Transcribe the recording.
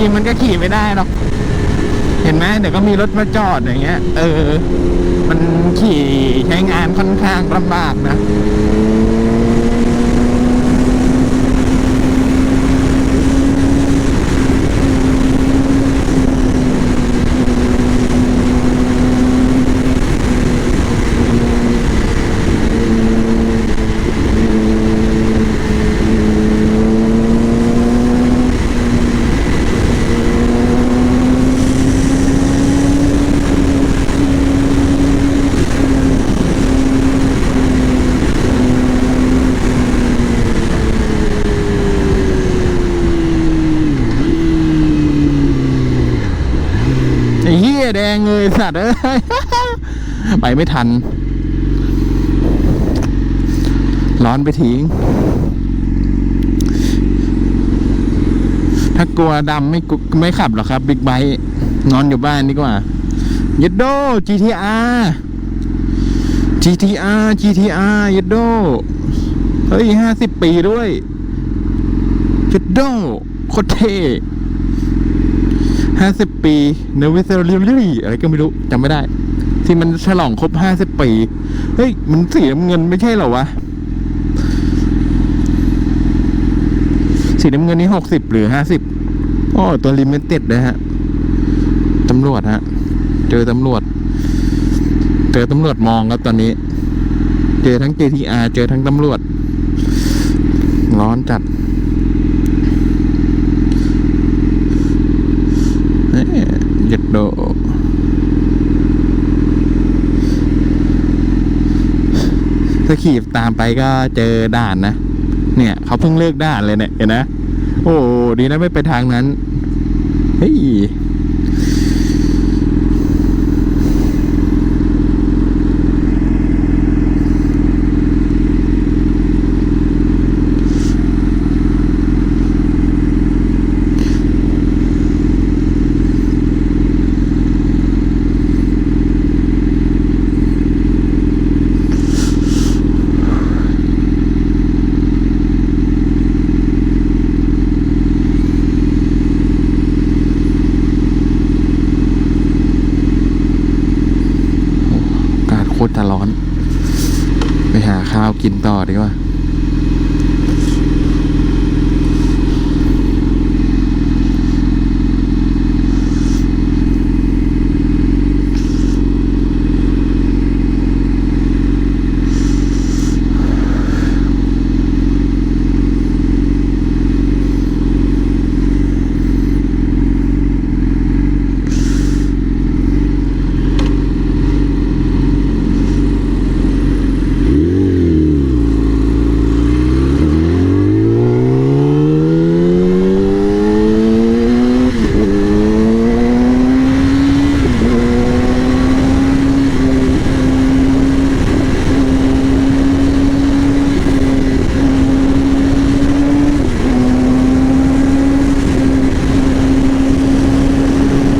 ริง ๆ มันก็ขี่ไม่ได้หรอก เห็นไหมเดี๋ยวก็มีรถมาจอดอย่างเงี้ย เออ มันขี่ใช้งานค่อนข้างลำบากนะ แดงเลยสัตว์เอ้ยไปไม่ทัน ร้อนไปทิ้งถ้ากลัวดำไม่กลัวไม่ขับหรอกครับบิ๊กไบค์นอนอยู่บ้านดีกว่ายัดโด GTR GTR GTR ยัดโด เฮ้ยห้าสิบปีด้วยยัดโดโคตรเท่ ห้าสิบปีเนวิเซอร์ลิลี่อะไรก็ไม่รู้จำไม่ได้ ที่มันฉลองครบห้าสิบปี เฮ้ย มันสีน้ำเงินไม่ใช่เหรอวะ สีน้ำเงินนี่หกสิบหรือห้าสิบโอ้ตัวลิมิเต็ดนะฮะตำรวจฮะ เจอตำรวจ เจอตำรวจมองครับตอนนี้ เจอทั้ง JTR เจอทั้งตำรวจ ร้อนจัดเอ๊ะ หยัดโดถ้าขี่ตามไปก็เจอด่านนะ เนี่ยเขาเพิ่งเลิกด่านเลยเนี่ยเห็นนะ โอ้ดีนะไม่ไปทางนั้น เฮ้ย อากาศโคตรจะร้อน ไป หาข้าวกินต่อดีกว่า